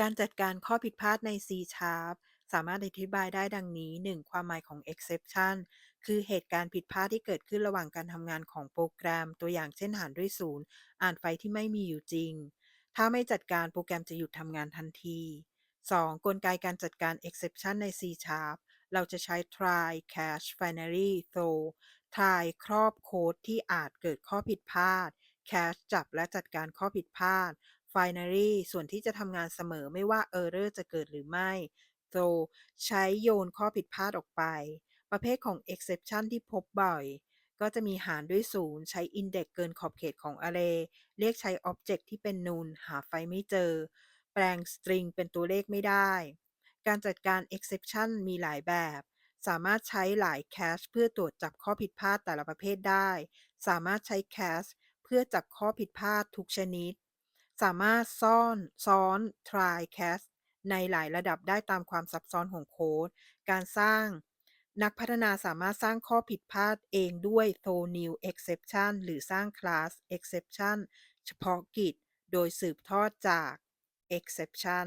การจัดการข้อผิดพลาดใน C# สามารถอธิบายได้ดังนี้ 1. ความหมายของ exception คือเหตุการณ์ผิดพลาดที่เกิดขึ้นระหว่างการทำงานของโปรแกรม ตัวอย่างเช่นหารด้วย0อ่านไฟล์ที่ไม่มีอยู่จริง ถ้าไม่จัดการโปรแกรมจะหยุดทำงานทันที 2. กลไกการจัดการ exception ใน C# เราจะใช้ try catch finally throw try ครอบโค้ดที่อาจเกิดข้อผิดพลาด catch จับและจัดการข้อผิดพลาด finally ส่วนที่จะทำงานเสมอไม่ว่า error จะเกิดหรือไม่ throw ใช้โยนข้อผิดพลาดออกไป ประเภทของ exception ที่พบบ่อย ก็จะมีหารด้วย0ใช้ index เกินขอบเขตของ array เรียกใช้อ็อบเจกต์ที่เป็น null หาไฟไม่เจอ แปลงสตริงเป็นตัวเลขไม่ได้ การจัดการ exception มีหลายแบบสามารถใช้หลาย cache เพื่อตรวจจับข้อผิดพลาดแต่ละประเภทได้ สามารถใช้ cache เพื่อจับข้อผิดพลาดทุกชนิด สามารถซ่อนซ้อน try cache ในหลายระดับได้ตามความซับซ้อนของโค้ด การสร้าง นักพัฒนาสามารถสร้างข้อผิดพลาดเองด้วย throw new exception หรือสร้างคลาส exception เฉพาะกิจ โดยสืบทอดจาก exception